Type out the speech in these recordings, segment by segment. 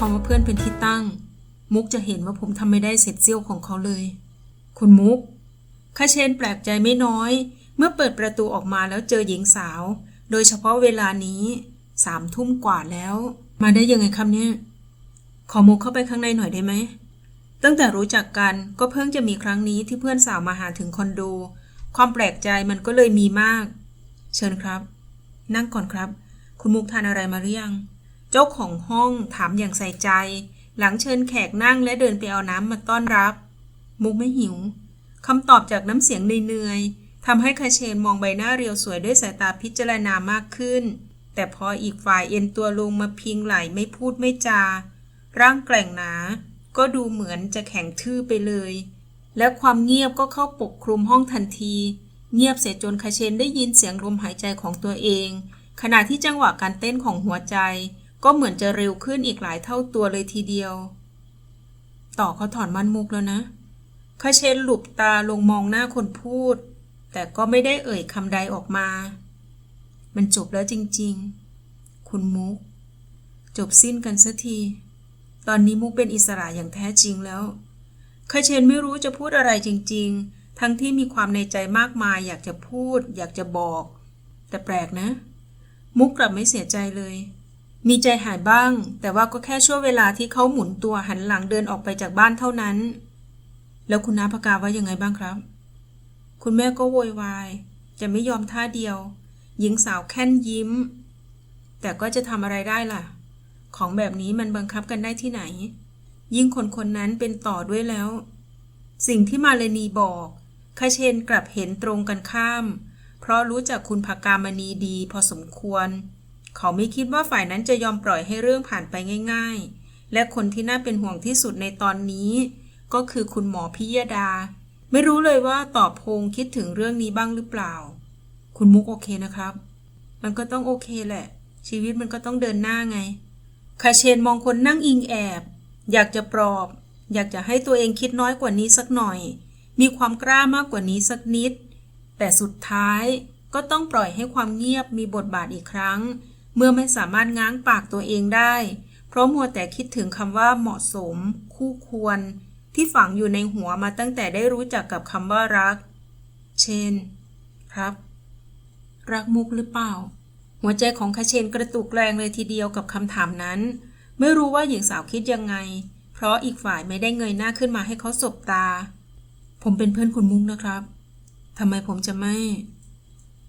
ความว่าเพื่อนเป็นที่ตั้ง มุกจะเห็นว่าผมทำไม่ได้เสร็จเสี้ยวของเขาเลย คุณมุกคาเชนแปลกใจไม่น้อย เมื่อเปิดประตูออกมาแล้วเจอหญิงสาว โดยเฉพาะเวลานี้สามทุ่มกว่าแล้ว มาได้ยังไงครับเนี่ย ขอมุกเข้าไปข้างในหน่อยได้ไหม ตั้งแต่รู้จักกันก็เพิ่งจะมีครั้งนี้ที่เพื่อนสาวมาหาถึงคอนโด ความแปลกใจมันก็เลยมีมาก เชิญครับ นั่งก่อนครับ คุณมุกทานอะไรมาหรือยัง เจ้าของห้องถามอย่างใส่ใจ หลังเชิญแขกนั่งและเดินไปเอาน้ำมาต้อนรับ มุกไม่หิวคำตอบจากน้ำเสียงเหนื่อยๆทำให้คาเชนมองใบหน้าเรียวสวยด้วยสายตาพิจารณามากขึ้น แต่พออีกฝ่ายเอ็นตัวลงมาพิงไหลไม่พูดไม่จา ร่างแกร่งหนา ก็ดูเหมือนจะแข็งทื่อไปเลย และความเงียบก็เข้าปกคลุมห้องทันที เงียบเสียจนคาเชนได้ยินเสียงลมหายใจของตัวเอง ขณะที่จังหวะการเต้นของหัวใจ ก็เหมือนจะเร็วขึ้นอีกหลายเท่าตัวเลยทีเดียว ต่อเขาถอนมันมุกแล้วนะคาเชนหลุบตาลงมองหน้าคนพูด แต่ก็ไม่ได้เอ่ยคำใดออกมา มันจบแล้วจริงๆ คุณมุก จบสิ้นกันสักที ตอนนี้มุกเป็นอิสระอย่างแท้จริงแล้วคาเชนไม่รู้จะพูดอะไรจริง ๆ ทั้งที่มีความในใจมากมาย อยากจะพูด อยากจะบอก แต่แปลกนะ มุกกลับไม่เสียใจเลย มีใจหายบ้าง แต่ว่าก็แค่ช่วงเวลาที่เขาหมุนตัวหันหลังเดินออกไปจากบ้านเท่านั้น แล้วคุณน้าพกาว่ายังไงบ้างครับ คุณแม่ก็โวยวาย จะไม่ยอมท่าเดียว หญิงสาวแค่นยิ้ม แต่ก็จะทำอะไรได้ล่ะ ของแบบนี้มันบังคับกันได้ที่ไหน ยิ่งคนคนนั้นเป็นต่อด้วยแล้ว สิ่งที่มาเลนีบอกคาเชนกลับเห็นตรงกันข้าม เพราะรู้จักคุณภากามณีดีพอสมควร เขาไม่คิดว่าฝ่ายนั้นจะยอมปล่อยให้เรื่องผ่านไปง่าย ๆ และคนที่น่าเป็นห่วงที่สุดในตอนนี้ ก็คือคุณหมอพิยดา ไม่รู้เลยว่าตอบพงคิดถึงเรื่องนี้บ้างหรือเปล่า คุณมุกโอเคนะครับ มันก็ต้องโอเคแหละ ชีวิตมันก็ต้องเดินหน้าไงคาเชนมองคนนั่งอิงแอบ อยากจะปลอบ อยากจะให้ตัวเองคิดน้อยกว่านี้สักหน่อย มีความกล้ามากกว่านี้สักนิด แต่สุดท้ายก็ต้องปล่อยให้ความเงียบมีบทบาทอีกครั้ง เมื่อไม่สามารถง้างปากตัวเองได้ เพราะมัวแต่คิดถึงคำว่าเหมาะสม คู่ควร ที่ฝังอยู่ในหัวมาตั้งแต่ได้รู้จักกับคำว่ารัก เชนครับ รักมุกหรือเปล่า หัวใจของคาเชนกระตุกแรงเลยทีเดียวกับคำถามนั้น ไม่รู้ว่าหญิงสาวคิดยังไง เพราะอีกฝ่ายไม่ได้เงยหน้าขึ้นมาให้เขาสบตา ผมเป็นเพื่อนคุณมุกนะครับทำไมผมจะไม่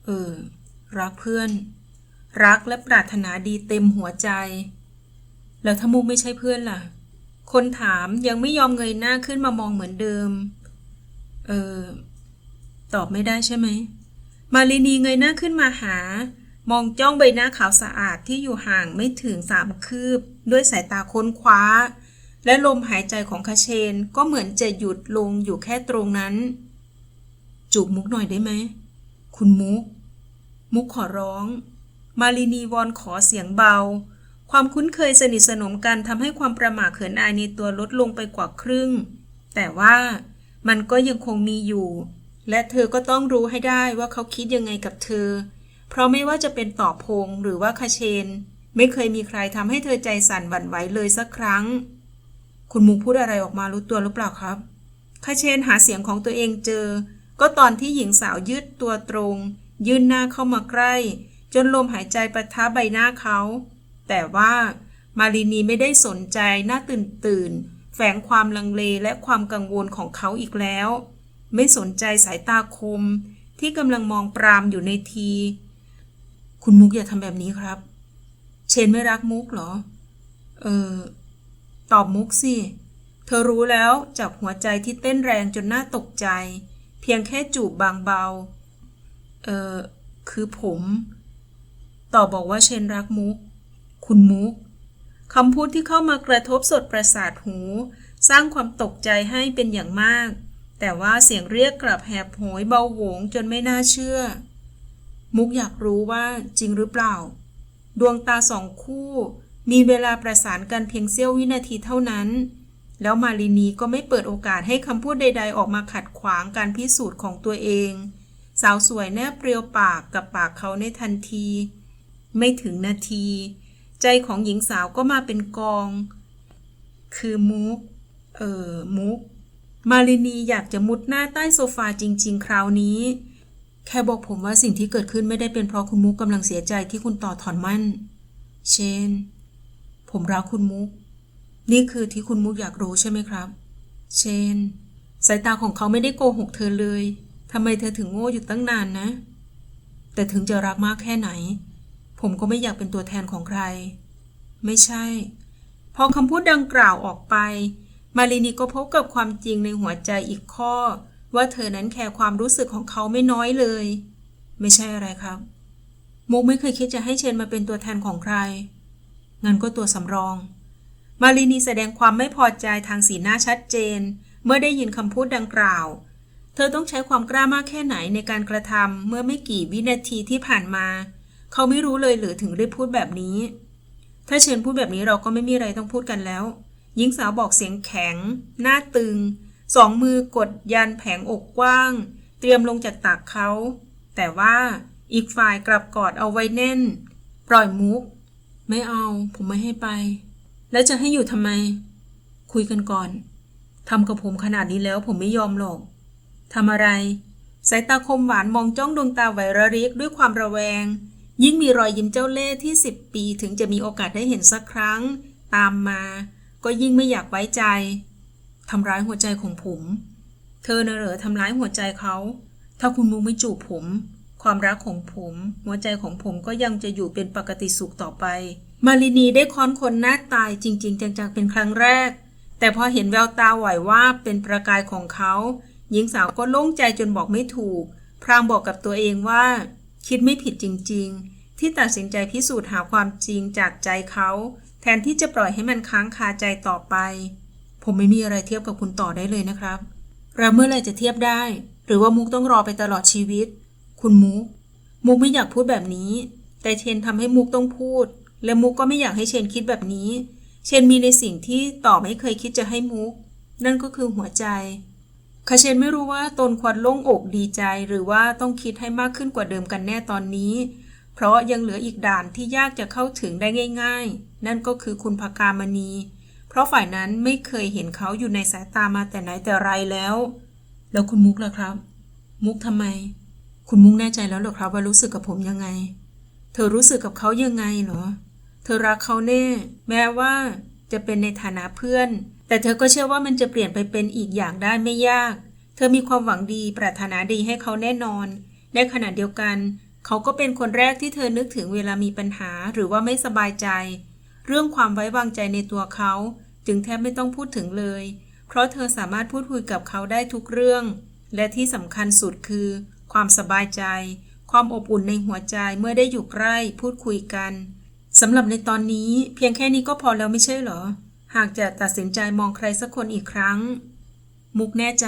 เออ รักเพื่อน รักและปรารถนาดีเต็มหัวใจ แล้วถ้ามุกไม่ใช่เพื่อนล่ะ คนถามยังไม่ยอมเงยหน้าขึ้นมามองเหมือนเดิม เออ ตอบไม่ได้ใช่ไหม มาลินีเงยหน้าขึ้นมาหา มองจ้องใบหน้าขาวสะอาดที่อยู่ห่างไม่ถึงสามคืบ ด้วยสายตาค้นคว้า และลมหายใจของคาเชนก็เหมือนจะหยุดลงอยู่แค่ตรงนั้น จูบมุกหน่อยได้ไหม คุณมุก มุกขอร้อง มาลินีวอนขอเสียงเบา ความคุ้นเคยสนิทสนมกันทำให้ความประหม่าเขินอายในตัวลดลงไปกว่าครึ่ง แต่ว่ามันก็ยังคงมีอยู่ และเธอก็ต้องรู้ให้ได้ว่าเขาคิดยังไงกับเธอ เพราะไม่ว่าจะเป็นต่อพงหรือว่าคาเชน ไม่เคยมีใครทำให้เธอใจสั่นหวั่นไหวเลยสักครั้ง คุณมุกพูดอะไรออกมารู้ตัวหรือเปล่าครับคาเชนหาเสียงของตัวเองเจอ ก็ตอนที่หญิงสาวยืดตัวตรง ยื่นหน้าเข้ามาใกล้ จนลมหายใจประทับใบหน้าเขา แต่ว่ามารินีไม่ได้สนใจหน้าตื่นตื่น แฝงความลังเลและความกังวลของเขาอีกแล้ว ไม่สนใจสายตาคม ที่กำลังมองปรามอยู่ในที คุณมุกอย่าทำแบบนี้ครับ เชนไม่รักมุกเหรอ เออ ตอบมุกสิ เธอรู้แล้วจากหัวใจที่เต้นแรงจนน่าตกใจ เพียงแค่จูบบางเบา เออคือผม ต่อบอกว่าเชนรักมุก คุณมุกคำพูดที่เข้ามากระทบสดประสาทหู สร้างความตกใจให้เป็นอย่างมาก แต่ว่าเสียงเรียกกลับแหบโหยเบาหวงจนไม่น่าเชื่อ มุกอยากรู้ว่าจริงหรือเปล่า ดวงตาสองคู่ มีเวลาประสานกันเพียงเสี้ยววินาทีเท่านั้น แล้วมาลินีก็ไม่เปิดโอกาสให้คำพูดใด ๆ ออกมาขัดขวางการพิสูจน์ของตัวเอง สาวสวยแนบเปรียวปากกับปากเขาในทันที ไม่ถึงนาที ใจของหญิงสาวก็มาเป็นกอง คือมุก เออมุก มารินีอยากจะมุดหน้าใต้โซฟาจริง ๆ คราวนี้ แค่บอกผมว่าสิ่งที่เกิดขึ้นไม่ได้เป็นเพราะคุณมุกกำลังเสียใจที่คุณต่อถอนมั่น เชนผมรักคุณมุก นี่คือที่คุณมุกอยากรู้ใช่ไหมครับ เชนสายตาของเขาไม่ได้โกหกเธอเลยทำไมเธอถึงโง่อยู่ตั้งนานนะ แต่ถึงจะรักมากแค่ไหน ผมก็ไม่อยากเป็นตัวแทนของใคร ไม่ใช่ พอคำพูดดังกล่าวออกไป มารินีก็พบกับความจริงในหัวใจอีกข้อ ว่าเธอนั้นแคร์ความรู้สึกของเขาไม่น้อยเลย ไม่ใช่อะไรครับ มุกไม่เคยคิดจะให้เชนมาเป็นตัวแทนของใคร งั้นก็ตัวสำรอง มารินีแสดงความไม่พอใจทางสีหน้าชัดเจน เมื่อได้ยินคำพูดดังกล่าวเธอต้องใช้ความกล้ามากแค่ไหนในการกระทำเมื่อไม่กี่วินาทีที่ผ่านมา เขาไม่รู้เลยหรือถึงได้พูดแบบนี้ ถ้าเชิญพูดแบบนี้เราก็ไม่มีอะไรต้องพูดกันแล้ว หญิงสาวบอกเสียงแข็ง หน้าตึง สองมือกดยันแผงอกกว้าง เตรียมลงจากตักเขา แต่ว่าอีกฝ่ายกลับกอดเอาไว้แน่น ปล่อยมุก ไม่เอา ผมไม่ให้ไป แล้วจะให้อยู่ทำไม คุยกันก่อนทำกับผมขนาดนี้แล้วผมไม่ยอมหรอกทำอะไร สายตาคมหวานมองจ้องดวงตาไวระริกด้วยความระแวง ยิ่งมีรอยยิ้มเจ้าเล่ห์ที่สิบปีถึงจะมีโอกาสได้เห็นสักครั้ง ตามมา ก็ยิ่งไม่อยากไว้ใจทำร้ายหัวใจของผม เธอนะเหรอทำร้ายหัวใจเขา ถ้าคุณมุกไม่จูบผม ความรักของผม หัวใจของผมก็ยังจะอยู่เป็นปกติสุขต่อไป มารินีได้ค้อนคนหน้าตายจริง ๆ จังๆเป็นครั้งแรก แต่พอเห็นแววตาไหวว่าเป็นประกายของเขา หญิงสาวก็โล่งใจจนบอกไม่ถูก พรางบอกกับตัวเองว่า คิดไม่ผิดจริง ๆ ที่ตัดสินใจพิสูจน์หาความจริงจากใจเขา แทนที่จะปล่อยให้มันค้างคาใจต่อไป ผมไม่มีอะไรเทียบกับคุณต่อได้เลยนะครับเราเมื่อไรจะเทียบได้ หรือว่ามุกต้องรอไปตลอดชีวิต คุณมุก มุกไม่อยากพูดแบบนี้ แต่เชนทำให้มุกต้องพูด และมุกก็ไม่อยากให้เชนคิดแบบนี้ เชนมีในสิ่งที่ต่อไม่เคยคิดจะให้มุก นั่นก็คือหัวใจ คาเชนไม่รู้ว่าตนควรโล่งอกดีใจหรือว่าต้องคิดให้มากขึ้นกว่าเดิมกันแน่ตอนนี้ เพราะยังเหลืออีกด่านที่ยากจะเข้าถึงได้ง่าย ๆ นั่นก็คือคุณพกามณี เพราะฝ่ายนั้นไม่เคยเห็นเขาอยู่ในสายตามาแต่ไหนแต่ไรแล้ว แล้วคุณมุกล่ะครับ มุกทำไม คุณมุกแน่ใจแล้วหรอครับว่ารู้สึกกับผมยังไง เธอรู้สึกกับเขายังไงเหรอ เธอรักเขาแน่ แม้ว่าจะเป็นในฐานะเพื่อน แต่เธอก็เชื่อว่ามันจะเปลี่ยนไปเป็นอีกอย่างได้ไม่ยาก เธอมีความหวังดีปรารถนาดีให้เขาแน่นอน ในขณะเดียวกัน เขาก็เป็นคนแรกที่เธอนึกถึงเวลามีปัญหาหรือว่าไม่สบายใจ เรื่องความไว้วางใจในตัวเขา จึงแทบไม่ต้องพูดถึงเลย เพราะเธอสามารถพูดคุยกับเขาได้ทุกเรื่อง และที่สำคัญสุดคือ ความสบายใจ ความอบอุ่นในหัวใจเมื่อได้อยู่ใกล้พูดคุยกันสำหรับในตอนนี้เพียงแค่นี้ก็พอแล้วไม่ใช่เหรอ หากจะตัดสินใจมองใครสักคนอีกครั้ง มุกแน่ใจ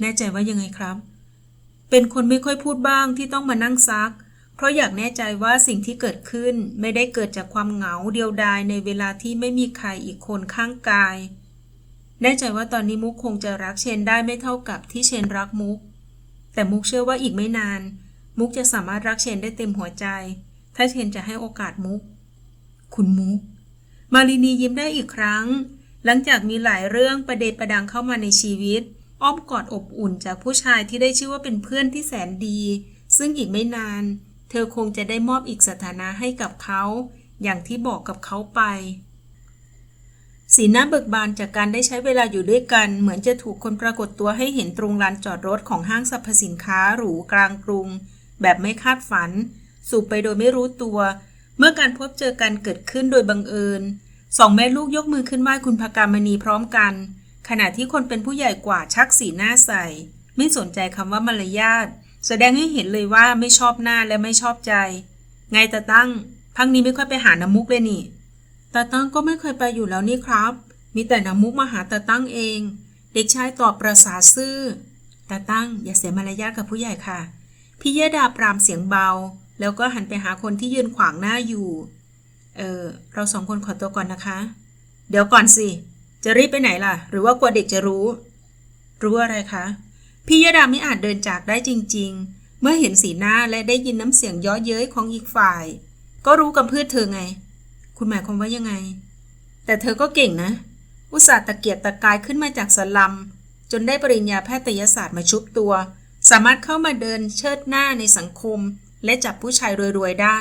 แน่ใจว่ายังไงครับ เป็นคนไม่ค่อยพูดบ้างที่ต้องมานั่งซัก เพราะอยากแน่ใจว่าสิ่งที่เกิดขึ้นไม่ได้เกิดจากความเหงาเดียวดายในเวลาที่ไม่มีใครอีกคนข้างกาย แน่ใจว่าตอนนี้มุกคงจะรักเชนได้ไม่เท่ากับที่เชนรักมุก แต่มุกเชื่อว่าอีกไม่นาน มุกจะสามารถรักเชนได้เต็มหัวใจ ถ้าเชนจะให้โอกาสมุก คุณมุก มารินียิ้มได้อีกครั้ง หลังจากมีหลายเรื่องประเดประดังเข้ามาในชีวิต อ้อมกอดอบอุ่นจากผู้ชายที่ได้ชื่อว่าเป็นเพื่อนที่แสนดี ซึ่งอีกไม่นาน เธอคงจะได้มอบอีกสถานะให้กับเขา อย่างที่บอกกับเขาไป สีหน้าเบิกบานจากการได้ใช้เวลาอยู่ด้วยกัน เหมือนจะถูกคนปรากฏตัวให้เห็นตรงลานจอดรถของห้างสรรพสินค้าหรูกลางกรุง แบบไม่คาดฝัน สูบไปโดยไม่รู้ตัว เมื่อการพบเจอกันเกิดขึ้นโดยบังเอิญสองแม่ลูกยกมือขึ้นไหว้คุณพกามณีพร้อมกัน ขณะที่คนเป็นผู้ใหญ่กว่าชักสีหน้าใส่ไม่สนใจคำว่ามารยาทแสดงให้เห็นเลยว่าไม่ชอบหน้าและไม่ชอบใจ ไงตาตั้ง พักนี้ไม่ค่อยไปหาน้ำมุกเลยนี่ตาตั้งก็ไม่เคยไปอยู่แล้วนี่ครับ มีแต่น้ำมุกมาหาตาตั้งเอง เด็กชายตอบประสาซื่อตาตั้งอย่าเสียมารยาทกับผู้ใหญ่ค่ะพี่ยดาปรามเสียงเบา แล้วก็หันไปหาคนที่ยืนขวางหน้าอยู่ เออเราสองคนขอตัวก่อนนะคะ เดี๋ยวก่อนสิ จะรีบไปไหนล่ะ หรือว่ากลัวเด็กจะรู้ รู้อะไรคะพี่ยดาไม่อาจเดินจากได้จริง ๆ เมื่อเห็นสีหน้าและได้ยินน้ำเสียงย้อเย้ยของอีกฝ่าย ก็รู้กำพืชเธอไง คุณหมายความว่ายังไงแต่แต่เธอก็เก่งนะ อุตส่าห์ตะเกียกตะกายขึ้นมาจากสลัม จนได้ปริญญาแพทยศาสตร์มาชุบตัว สามารถเข้ามาเดินเชิดหน้าในสังคม และจับผู้ชายรวยๆได้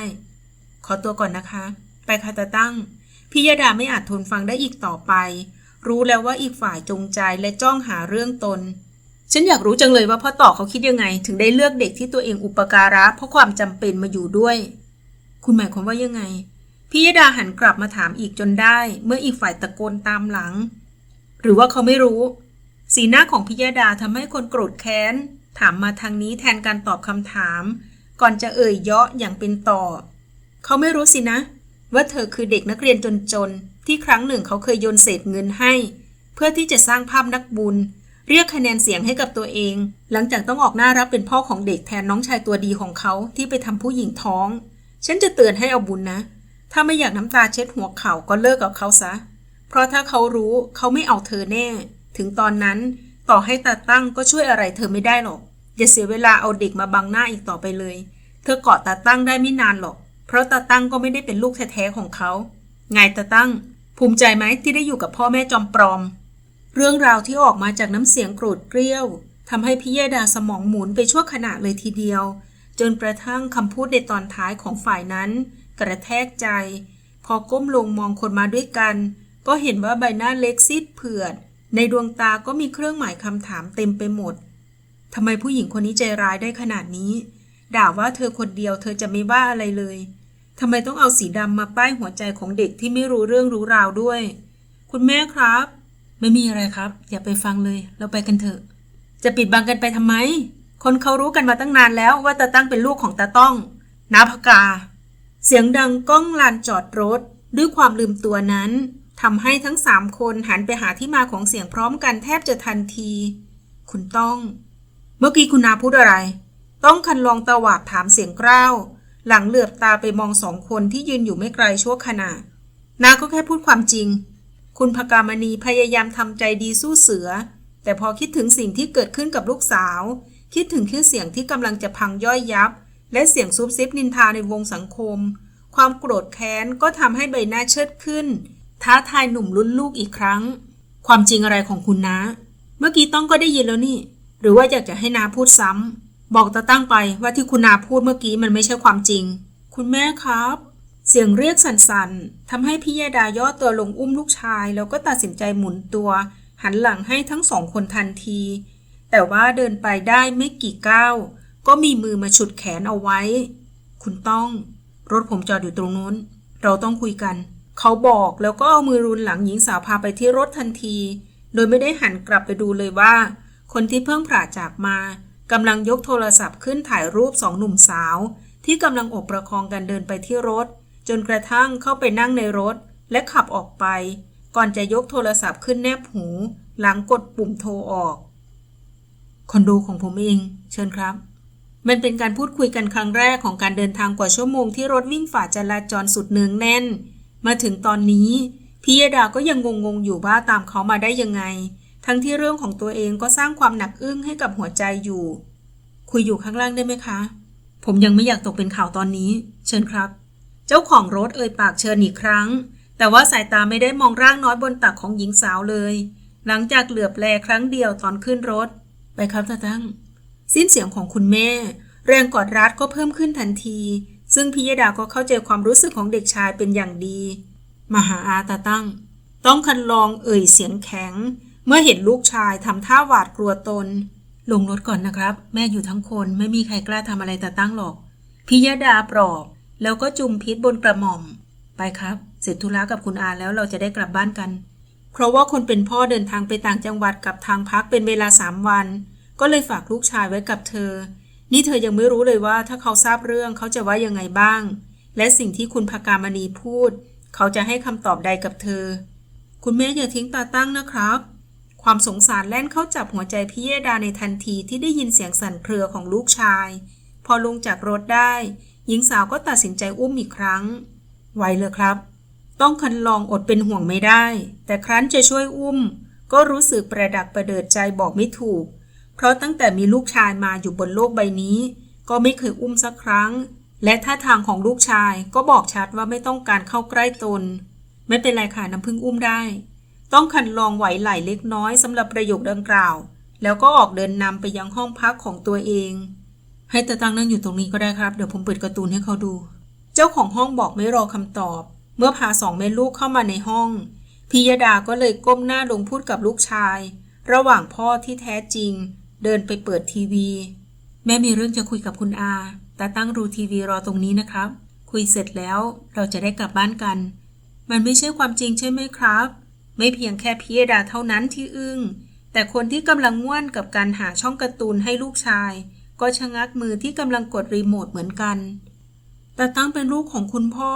ขอตัวก่อนนะคะ ไปคาตาตั้ง พิยดาไม่อาจทนฟังได้อีกต่อไป รู้แล้วว่าอีกฝ่ายจงใจและจ้องหาเรื่องตน ฉันอยากรู้จังเลยว่าพ่อต่อเขาคิดยังไง ถึงได้เลือกเด็กที่ตัวเองอุปการะเพราะความจำเป็นมาอยู่ด้วย คุณหมายความว่ายังไง พิยดาหันกลับมาถามอีกจนได้ เมื่ออีกฝ่ายตะโกนตามหลัง หรือว่าเขาไม่รู้ สีหน้าของพิยดาทำให้คนโกรธแค้นถามมาทางนี้แทนการตอบคำถาม ก่อนจะเอ่ยเยาะอย่างเป็นต่อ เขาไม่รู้สินะ ว่าเธอคือเด็กนักเรียนจนๆ ที่ครั้งหนึ่งเขาเคยโยนเศษเงินให้ เพื่อที่จะสร้างภาพนักบุญ เรียกคะแนนเสียงให้กับตัวเอง หลังจากต้องออกหน้ารับเป็นพ่อของเด็กแทนน้องชายตัวดีของเขาที่ไปทำผู้หญิงท้อง ฉันจะเตือนให้เอาบุญนะ ถ้าไม่อยากน้ำตาเช็ดหัวเข่าก็เลิกกับเขาซะ เพราะถ้าเขารู้เขาไม่เอาเธอแน่ ถึงตอนนั้นต่อให้ตาตั้งก็ช่วยอะไรเธอไม่ได้หรอก อย่าเสียเวลาเอาเด็กมาบังหน้าอีกต่อไปเลย เธอเกาะตาตั้งได้ไม่นานหรอก เพราะตาตั้งก็ไม่ได้เป็นลูกแท้ๆของเขา ไงตาตั้ง ภูมิใจไหมที่ได้อยู่กับพ่อแม่จอมปลอม เรื่องราวที่ออกมาจากน้ำเสียงโกรธเกรี้ยวทำให้พิยดาสมองหมุนไปชั่วขณะเลยทีเดียว จนกระทั่งคำพูดในตอนท้ายของฝ่ายนั้น กระแทกใจ พอก้มลงมองคนมาด้วยกัน ก็เห็นว่าใบหน้าเล็กซีดเผือดในดวงตาก็มีเครื่องหมายคำถามเต็มไปหมด ทำไมผู้หญิงคนนี้ใจร้ายได้ขนาดนี้ ด่าว่าเธอคนเดียวเธอจะไม่ว่าอะไรเลยทำไมต้องเอาสีดำมาป้ายหัวใจของเด็กที่ไม่รู้เรื่องรู้ราวด้วย คุณแม่ครับ ไม่มีอะไรครับ อย่าไปฟังเลย เราไปกันเถอะ จะปิดบังกันไปทำไม คนเขารู้กันมาตั้งนานแล้วว่าตาตั้งเป็นลูกของตาต้องนาพกา เสียงดังก้องลานจอดรถ ด้วยความลืมตัวนั้นทำให้ทั้งสามคนหันไปหาที่มาของเสียงพร้อมกันแทบจะทันที คุณต้อง เมื่อกี้คุณนาพูดอะไร ต้องคันลองตวาดถามเสียงกร้าว หลังเหลือบตาไปมองสองคนที่ยืนอยู่ไม่ไกลชั่วขณะนาก็แค่พูดความจริง คุณพกามณีพยายามทำใจดีสู้เสือ แต่พอคิดถึงสิ่งที่เกิดขึ้นกับลูกสาว คิดถึงชื่อเสียงที่กำลังจะพังย่อยยับ และเสียงซุบซิบนินทาในวงสังคม ความโกรธแค้นก็ทำให้ใบหน้าเชิดขึ้น ท้าทายหนุ่มรุ่นลูกอีกครั้ง ความจริงอะไรของคุณนะ เมื่อกี้ต้องก็ได้ยินแล้วนี่ หรือว่าอยากจะให้นาพูดซ้ำบอกตาตั้งไปว่าที่คุณนาพูดเมื่อกี้มันไม่ใช่ความจริง คุณแม่ครับ เสียงเรียกสั่นๆทำให้พิยดาย่อตัวลงอุ้มลูกชาย แล้วก็ตัดสินใจหมุนตัว หันหลังให้ทั้งสองคนทันที แต่ว่าเดินไปได้ไม่กี่ก้าวก็มีมือมาฉุดแขนเอาไว้ คุณต้อง รถผมจอดอยู่ตรงนู้น เราต้องคุยกัน เขาบอกแล้วก็เอามือรุนหลังหญิงสาวพาไปที่รถทันที โดยไม่ได้หันกลับไปดูเลยว่า คนที่เพิ่งผ่าจากมากำลังยกโทรศัพท์ขึ้นถ่ายรูปสองหนุ่มสาว ที่กำลังอกประคองกันเดินไปที่รถ จนกระทั่งเข้าไปนั่งในรถ และขับออกไป ก่อนจะยกโทรศัพท์ขึ้นแนบหู หลังกดปุ่มโทรออก คอนโดของผมเอง เชิญครับ มันเป็นการพูดคุยกันครั้งแรกของการเดินทางกว่าชั่วโมงที่รถวิ่งฝ่าจราจรสุดเนืองแน่น มาถึงตอนนี้พิยดาก็ยังงงๆอยู่ว่าตามเขามาได้ยังไง ทั้งที่เรื่องของตัวเองก็สร้างความหนักอึ้งให้กับหัวใจอยู่ คุยอยู่ข้างล่างได้ไหมคะ ผมยังไม่อยากตกเป็นข่าวตอนนี้ เชิญครับ เจ้าของรถเอ่ยปากเชิญอีกครั้ง แต่ว่าสายตาไม่ได้มองร่างน้อยบนตักของหญิงสาวเลย หลังจากเหลือบแลครั้งเดียวตอนขึ้นรถ ไปครับตาตั้ง สิ้นเสียงของคุณแม่ แรงกอดรัดก็เพิ่มขึ้นทันที ซึ่งพิยดาก็เข้าใจความรู้สึกของเด็กชายเป็นอย่างดี มหาอาตาตั้ง ต้องคันลองเอ่ยเสียงแข็ง เมื่อเห็นลูกชายทำท่าหวาดกลัวตน ลงรถก่อนนะครับ แม่อยู่ทั้งคนไม่มีใครกล้าทำอะไรตาตั้งหรอกพิยดาปลอบ แล้วก็จุมพิษบนกระหม่อม ไปครับ เสร็จธุระกับคุณอาแล้วเราจะได้กลับบ้านกัน เพราะว่าคนเป็นพ่อเดินทางไปต่างจังหวัดกับทางพักเป็นเวลาสามวัน ก็เลยฝากลูกชายไว้กับเธอ นี่เธอยังไม่รู้เลยว่าถ้าเขาทราบเรื่องเขาจะว่ายังไงบ้าง และสิ่งที่คุณพากามณีพูด เขาจะให้คำตอบใดกับเธอ คุณแม่อย่าทิ้งตาตั้งนะครับ ความสงสารแล่นเข้าจับหัวใจพิยดาในทันทีที่ได้ยินเสียงสั่นเครือของลูกชาย พอลงจากรถได้ หญิงสาวก็ตัดสินใจอุ้มอีกครั้ง ไหวเลยครับ ต้องคันลองอดเป็นห่วงไม่ได้ แต่ครั้นจะช่วยอุ้ม ก็รู้สึกประดักประเดิดใจบอกไม่ถูก เพราะตั้งแต่มีลูกชายมาอยู่บนโลกใบนี้ ก็ไม่เคยอุ้มสักครั้ง และท่าทางของลูกชายก็บอกชัดว่าไม่ต้องการเข้าใกล้ตน ไม่เป็นไรค่ะน้ำพึ่งอุ้มได้ ต้องคันลองไหวไหลเล็กน้อยสำหรับประโยคดังกล่าว แล้วก็ออกเดินนำไปยังห้องพักของตัวเอง ให้ตาตั้งนั่งอยู่ตรงนี้ก็ได้ครับ เดี๋ยวผมเปิดการ์ตูนให้เขาดู เจ้าของห้องบอกไม่รอคำตอบ เมื่อพาสองแม่ลูกเข้ามาในห้องพิยดาก็เลยก้มหน้าลงพูดกับลูกชาย ระหว่างพ่อที่แท้จริง เดินไปเปิดทีวี แม่มีเรื่องจะคุยกับคุณอาตาตั้งรูทีวีรอตรงนี้นะครับ คุยเสร็จแล้วเราจะได้กลับบ้านกัน มันไม่ใช่ความจริงใช่ไหมครับ ไม่เพียงแค่พิยดาเท่านั้นที่อึง้ง แต่คนที่กำลังง่วนกับการหาช่องการ์ตูนให้ลูกชาย ก็ชะงักมือที่กำลังกดรีโมทเหมือนกัน ตาตั้งเป็นลูกของคุณพ่อ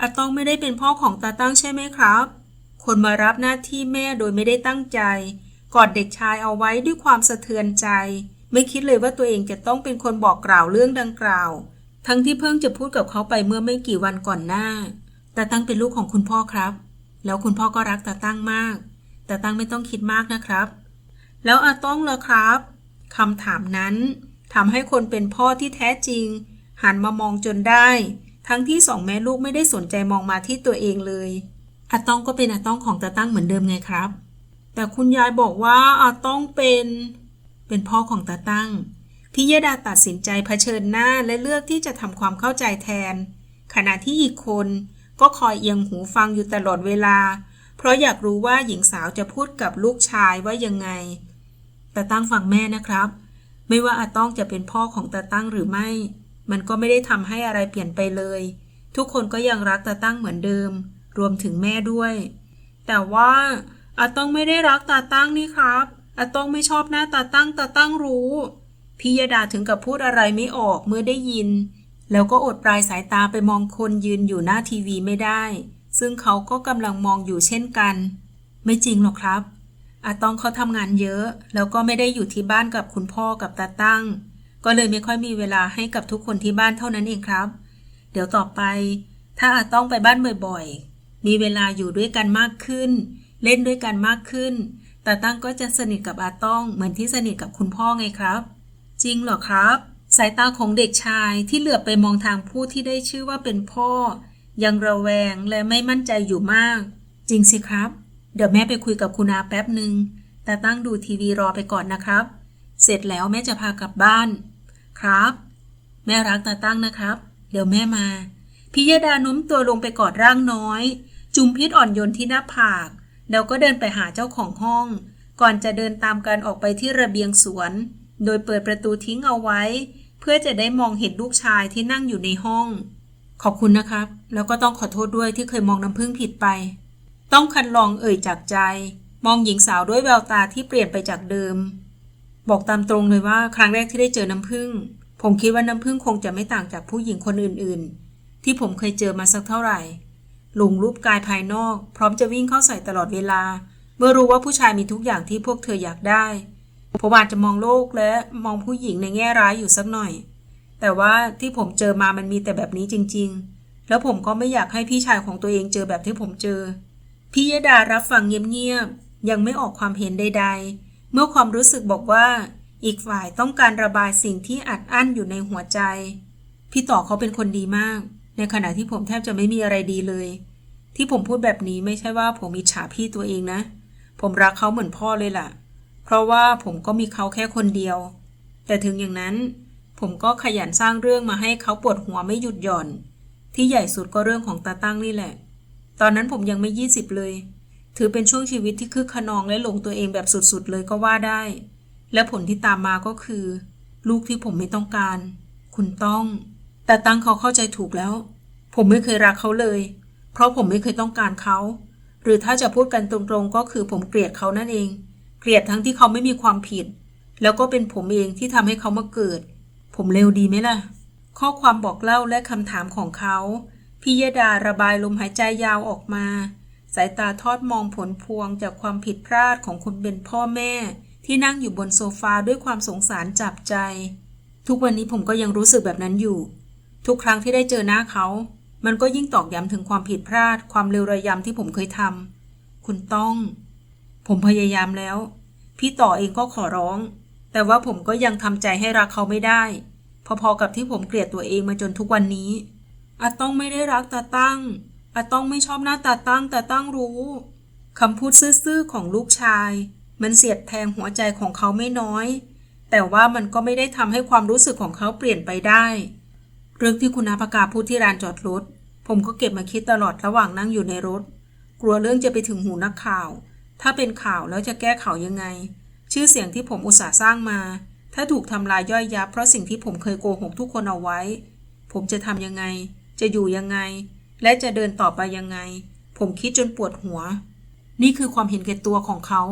อาต้องไม่ได้เป็นพ่อของตาตั้งใช่ไหมครับ คนมารับหน้าที่แม่โดยไม่ได้ตั้งใจ กอดเด็กชายเอาไว้ด้วยความสะเทือนใจ ไม่คิดเลยว่าตัวเองจะต้องเป็นคนบอกกล่าวเรื่องดังกล่าว ทั้งที่เพิ่งจะพูดกับเขาไปเมื่อไม่กี่วันก่อนหน้า ตาตั้งเป็นลูกของคุณพ่อครับ แล้วคุณพ่อก็รักตาตั้งมาก ตาตั้งไม่ต้องคิดมากนะครับ แล้วอาต้องเหรอครับคำถามนั้นทำให้คนเป็นพ่อที่แท้จริง หันมามองจนได้ ทั้งที่สองแม่ลูกไม่ได้สนใจมองมาที่ตัวเองเลยอาต้องก็เป็นอาต้องของตาตั้งเหมือนเดิมไงครับ แต่คุณยายบอกว่าอาต้องเป็น เป็นพ่อของตาตั้งพิยดาตัดสินใจเผชิญหน้าและเลือกที่จะทำความเข้าใจแทน ขณะที่อีกคน ก็คอยเอียงหูฟังอยู่ตลอดเวลา เพราะอยากรู้ว่าหญิงสาวจะพูดกับลูกชายว่ายังไงตาตั้งฟังแม่นะครับ ไม่ว่าอาต้องจะเป็นพ่อของตาตั้งหรือไม่ มันก็ไม่ได้ทำให้อะไรเปลี่ยนไปเลย ทุกคนก็ยังรักตาตั้งเหมือนเดิม รวมถึงแม่ด้วย แต่ว่าอาต้องไม่ได้รักตาตั้งนี่ครับอาต้องไม่ชอบหน้าตาตั้งตาตั้งรู้พิยดาถึงกับพูดอะไรไม่ออกเมื่อได้ยิน แล้วก็อดปลายสายตาไปมองคนยืนอยู่หน้าทีวีไม่ได้ ซึ่งเขาก็กำลังมองอยู่เช่นกัน ไม่จริงหรอกครับ อาต้องเขาทำงานเยอะ แล้วก็ไม่ได้อยู่ที่บ้านกับคุณพ่อกับตาตั้ง ก็เลยไม่ค่อยมีเวลาให้กับทุกคนที่บ้านเท่านั้นเองครับ เดี๋ยวต่อไป ถ้าอาต้องไปบ้านบ่อยๆ มีเวลาอยู่ด้วยกันมากขึ้น เล่นด้วยกันมากขึ้นตาตั้งก็จะสนิทกับอาต้องเหมือนที่สนิทกับคุณพ่อไงครับ จริงเหรอครับ สายตาของเด็กชายที่เหลือบไปมองทางผู้ที่ได้ชื่อว่าเป็นพ่อ ยังระแวงและไม่มั่นใจอยู่มาก จริงสิครับ เดี๋ยวแม่ไปคุยกับคุณอาแป๊บหนึ่งตาตั้งดูทีวีรอไปก่อนนะครับ เสร็จแล้วแม่จะพากลับบ้าน ครับ แม่รักตาตั้งนะครับ เดี๋ยวแม่มาพิยดาโน้มตัวลงไปกอดร่างน้อย จุมพิษอ่อนโยนที่หน้าผาก แล้วก็เดินไปหาเจ้าของห้อง ก่อนจะเดินตามกันออกไปที่ระเบียงสวน โดยเปิดประตูทิ้งเอาไว้ เพื่อจะได้มองเห็นลูกชายที่นั่งอยู่ในห้อง ขอบคุณนะครับ แล้วก็ต้องขอโทษด้วยที่เคยมองน้ำพึ่งผิดไป ต้องคันลองเอ่ยจากใจ มองหญิงสาวด้วยแววตาที่เปลี่ยนไปจากเดิม บอกตามตรงเลยว่าครั้งแรกที่ได้เจอน้ำพึ่ง ผมคิดว่าน้ำพึ่งคงจะไม่ต่างจากผู้หญิงคนอื่นๆ ที่ผมเคยเจอมาสักเท่าไหร่หลงรูปกายภายนอก พร้อมจะวิ่งเข้าใส่ตลอดเวลา เมื่อรู้ว่าผู้ชายมีทุกอย่างที่พวกเธออยากได้ ผมอาจจะมองโลกและมองผู้หญิงในแง่ร้ายอยู่สักหน่อย แต่ว่าที่ผมเจอมามันมีแต่แบบนี้จริง ๆ แล้วผมก็ไม่อยากให้พี่ชายของตัวเองเจอแบบที่ผมเจอพี่ยดารับฟังเงียบๆยังไม่ออกความเห็นใด ๆ เมื่อความรู้สึกบอกว่า อีกฝ่ายต้องการระบายสิ่งที่อัดอั้นอยู่ในหัวใจ พี่ต่อเขาเป็นคนดีมาก ในขณะที่ผมแทบจะไม่มีอะไรดีเลย ที่ผมพูดแบบนี้ไม่ใช่ว่าผมอิจฉาพี่ตัวเองนะ ผมรักเขาเหมือนพ่อเลยล่ะ เพราะว่าผมก็มีเขาแค่คนเดียว แต่ถึงอย่างนั้น ผมก็ขยันสร้างเรื่องมาให้เขาปวดหัวไม่หยุดหย่อน ที่ใหญ่สุดก็เรื่องของตาตั้งนี่แหละ ตอนนั้นผมยังไม่ยี่สิบเลย ถือเป็นช่วงชีวิตที่คึกขนองและหลงตัวเองแบบสุดๆเลยก็ว่าได้ และผลที่ตามมาก็คือ ลูกที่ผมไม่ต้องการ คุณต้อง แต่ตั้งเขาเข้าใจถูกแล้ว ผมไม่เคยรักเขาเลย เพราะผมไม่เคยต้องการเขา หรือถ้าจะพูดกันตรงๆก็คือผมเกลียดเขานั่นเอง กลียดทั้งที่เขาไม่มีความผิด แล้วก็เป็นผมเองที่ทำให้เขามาเกิด ผมเลวดีไหมล่ะ ข้อความบอกเล่าและคำถามของเขาพิยดาระบายลมหายใจยาวออกมา สายตาทอดมองผลพวงจากความผิดพลาดของคนเป็นพ่อแม่ ที่นั่งอยู่บนโซฟาด้วยความสงสารจับใจ ทุกวันนี้ผมก็ยังรู้สึกแบบนั้นอยู่ ทุกครั้งที่ได้เจอหน้าเขา มันก็ยิ่งตอกย้ำถึงความผิดพลาด ความเลวระยำที่ผมเคยทำคุณต้อง ผมพยายามแล้ว พี่ต่อเองก็ขอร้อง แต่ว่าผมก็ยังทำใจให้รักเขาไม่ได้ พอๆกับที่ผมเกลียดตัวเองมาจนทุกวันนี้อาต้องไม่ได้รักตาตั้งอาต้องไม่ชอบหน้าตาตั้งแต่ตั้งรู้คำพูดซื่อๆของลูกชาย มันเสียดแทงหัวใจของเขาไม่น้อย แต่ว่ามันก็ไม่ได้ทำให้ความรู้สึกของเขาเปลี่ยนไปได้ เรื่องที่คุณอาภากาพูดที่ร้านจอดรถ ผมก็เก็บมาคิดตลอดระหว่างนั่งอยู่ในรถ กลัวเรื่องจะไปถึงหูนักข่าว ถ้าเป็นข่าวแล้วจะแก้ข่าวยังไง ชื่อเสียงที่ผมอุตส่าห์สร้างมา ถ้าถูกทำลายย่อยยับเพราะสิ่งที่ผมเคยโกหกทุกคนเอาไว้ ผมจะทำยังไง จะอยู่ยังไง และจะเดินต่อไปยังไง ผมคิดจนปวดหัว นี่คือความเห็นแก่ตัวของเขา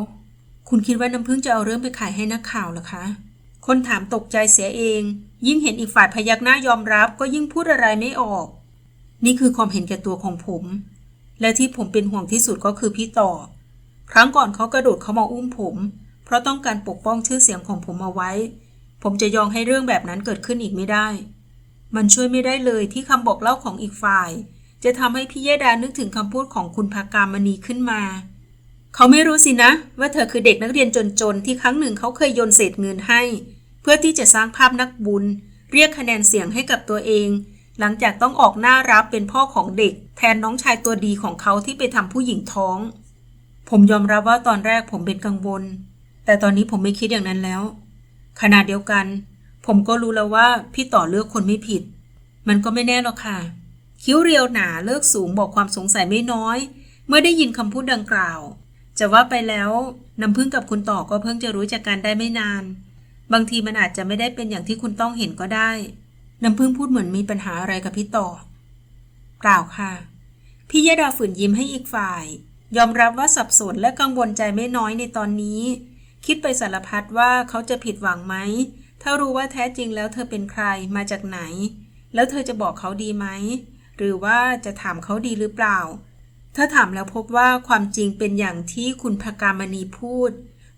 คุณคิดว่าน้ำพึ่งจะเอาเรื่องไปขายให้นักข่าวหรอคะ คนถามตกใจเสียเอง ยิ่งเห็นอีกฝ่ายพยักหน้ายอมรับก็ยิ่งพูดอะไรไม่ออก นี่คือความเห็นแก่ตัวของผม และที่ผมเป็นห่วงที่สุดก็คือพี่ต่อ ครั้งก่อนเขากระโดดเข้ามาอุ้มผม เพราะต้องการปกป้องชื่อเสียงของผมเอาไว้ ผมจะยอมให้เรื่องแบบนั้นเกิดขึ้นอีกไม่ได้ มันช่วยไม่ได้เลยที่คำบอกเล่าของอีกฝ่าย จะทำให้พี่เยดานึกถึงคำพูดของคุณภากามณีขึ้นมา เขาไม่รู้สินะ ว่าเธอคือเด็กนักเรียนจนๆที่ครั้งหนึ่งเขาเคยโยนเศษเงินให้ เพื่อที่จะสร้างภาพนักบุญ เรียกคะแนนเสียงให้กับตัวเอง หลังจากต้องออกหน้ารับเป็นพ่อของเด็ก แทนน้องชายตัวดีของเขาที่ไปทำผู้หญิงท้อง ผมยอมรับว่าตอนแรกผมเป็นกังวล แต่ตอนนี้ผมไม่คิดอย่างนั้นแล้ว ขณะเดียวกัน ผมก็รู้แล้วว่าพี่ต่อเลือกคนไม่ผิด มันก็ไม่แน่หรอกค่ะ คิ้วเรียวหนาเลิกสูงบอกความสงสัยไม่น้อย เมื่อได้ยินคำพูดดังกล่าว จะว่าไปแล้วน้ำพึ่งกับคุณต่อก็เพิ่งจะรู้จักกันได้ไม่นาน บางทีมันอาจจะไม่ได้เป็นอย่างที่คุณต้องเห็นก็ได้น้ำพึ่งพูดเหมือนมีปัญหาอะไรกับพี่ต่อเปล่าค่ะ พี่ยดาฝืนยิ้มให้อีกฝ่าย ยอมรับว่าสับสนและกังวลใจไม่น้อยในตอนนี้ คิดไปสารพัดว่าเขาจะผิดหวังไหม ถ้ารู้ว่าแท้จริงแล้วเธอเป็นใครมาจากไหน แล้วเธอจะบอกเขาดีไหม หรือว่าจะถามเขาดีหรือเปล่า ถ้าถามแล้วพบว่าความจริงเป็นอย่างที่คุณพกามณีพูด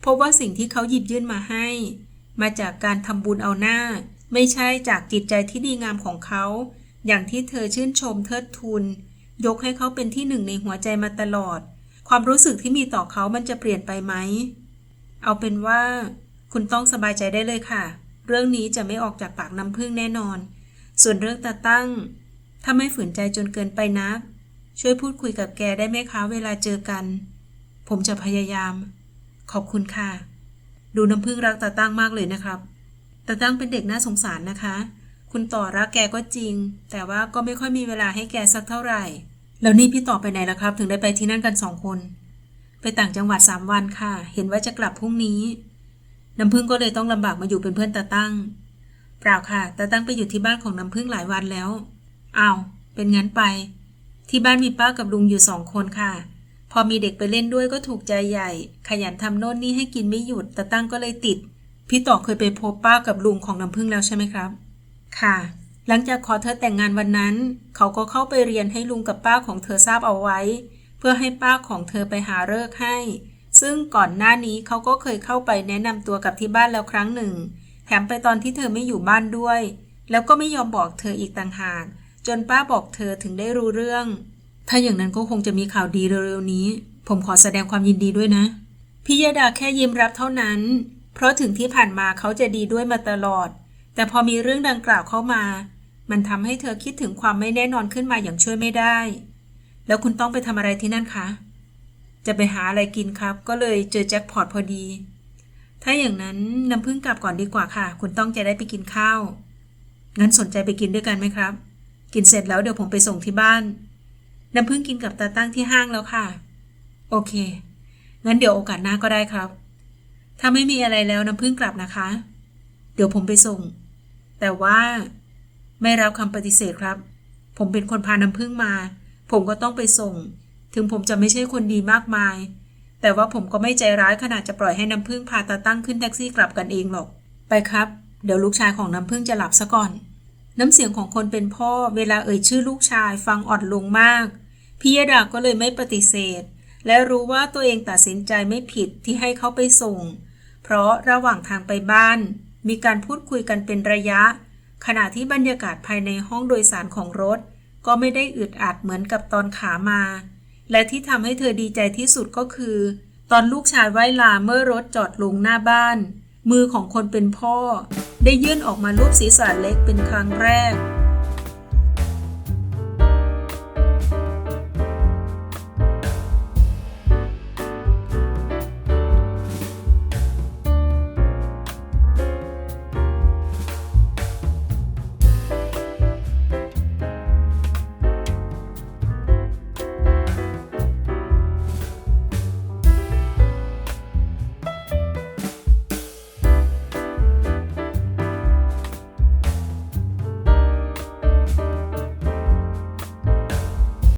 พบว่าสิ่งที่เขาหยิบยื่นมาให้ มาจากการทำบุญเอาหน้า ไม่ใช่จากจิตใจที่ดีงามของเขา อย่างที่เธอชื่นชมเทิดทูนยกให้เขาเป็นที่หนึ่งในหัวใจมาตลอด ความรู้สึกที่มีต่อเขามันจะเปลี่ยนไปไหม เอาเป็นว่า คุณต้องสบายใจได้เลยค่ะ เรื่องนี้จะไม่ออกจากปากน้ำพึ่งแน่นอน ส่วนเรื่องตาตั้ง ถ้าไม่ฝืนใจจนเกินไปนัก ช่วยพูดคุยกับแกได้ไหมคะเวลาเจอกัน ผมจะพยายาม ขอบคุณค่ะ ดูน้ำพึ่งรักตาตั้งมากเลยนะครับตาตั้งเป็นเด็กน่าสงสารนะคะ คุณต่อรักแกก็จริง แต่ว่าก็ไม่ค่อยมีเวลาให้แกสักเท่าไหร่ แล้วนี่พี่ต่อไปไหนล่ะครับ ถึงได้ไปที่นั่นกันสองคน ไปต่างจังหวัดสามวันค่ะ เห็นว่าจะกลับพรุ่งนี้ น้ำพึ่งก็เลยต้องลำบากมาอยู่เป็นเพื่อนตาตั้ง เปล่าค่ะตาตั้งไปอยู่ที่บ้านของน้ำพึ่งหลายวันแล้วอ้าวเป็นงั้นไป ที่บ้านมีป้ากับลุงอยู่สองคนค่ะ พอมีเด็กไปเล่นด้วยก็ถูกใจใหญ่ ขยันทำโน่นนี่ให้กินไม่หยุดตาตั้งก็เลยติด พี่ต่อเคยไปพบป้ากับลุงของน้ำพึ่งแล้วใช่ไหมครับ ค่ะ หลังจากขอเธอแต่งงานวันนั้น เขาก็เข้าไปเรียนให้ลุงกับป้าของเธอทราบเอาไว้ เพื่อให้ป้าของเธอไปหาเลิกให้ ซึ่งก่อนหน้านี้เขาก็เคยเข้าไปแนะนำตัวกับที่บ้านแล้วครั้งหนึ่ง แถมไปตอนที่เธอไม่อยู่บ้านด้วย แล้วก็ไม่ยอมบอกเธออีกต่างหาก จนป้าบอกเธอถึงได้รู้เรื่อง ถ้าอย่างนั้นก็คงจะมีข่าวดีเร็วๆนี้ ผมขอแสดงความยินดีด้วยนะพี่ยดาแค่ยิ้มรับเท่านั้น เพราะถึงที่ผ่านมาเขาจะดีด้วยมาตลอด แต่พอมีเรื่องดังกล่าวเข้ามา มันทำให้เธอคิดถึงความไม่แน่นอนขึ้นมาอย่างช่วยไม่ได้ แล้วคุณต้องไปทำอะไรที่นั่นคะ จะไปหาอะไรกินครับ ก็เลยเจอแจ็คพอตพอดี ถ้าอย่างนั้นน้ำพึ่งกลับก่อนดีกว่าค่ะ คุณต้องจะได้ไปกินข้าว งั้นสนใจไปกินด้วยกันไหมครับ กินเสร็จแล้วเดี๋ยวผมไปส่งที่บ้าน น้ำพึ่งกินกับตาตั้งที่ห้างแล้วค่ะ โอเค งั้นเดี๋ยวโอกาสหน้าก็ได้ครับ ถ้าไม่มีอะไรแล้วน้ำพึ่งกลับนะคะ เดี๋ยวผมไปส่ง แต่ว่า ไม่รับคำปฏิเสธครับ ผมเป็นคนพาน้ำพึ่งมา ผมก็ต้องไปส่ง ถึงผมจะไม่ใช่คนดีมากมาย แต่ว่าผมก็ไม่ใจร้ายขนาดจะปล่อยให้น้ำพึ่งพาตาตั้งขึ้นแท็กซี่กลับกันเองหรอก ไปครับ เดี๋ยวลูกชายของน้ำพึ่งจะหลับซะก่อน น้ำเสียงของคนเป็นพ่อเวลาเอ่ยชื่อลูกชายฟังอ่อนลงมากพิยดาก็เลยไม่ปฏิเสธ และรู้ว่าตัวเองตัดสินใจไม่ผิดที่ให้เขาไปส่ง เพราะระหว่างทางไปบ้าน มีการพูดคุยกันเป็นระยะ ขณะที่บรรยากาศภายในห้องโดยสารของรถ ก็ไม่ได้อึดอัดเหมือนกับตอนขามา และที่ทำให้เธอดีใจที่สุดก็คือ ตอนลูกชายไหวลาเมื่อรถจอดลงหน้าบ้าน มือของคนเป็นพ่อ ได้ยื่นออกมาลูบศีรษะเล็กเป็นครั้งแรก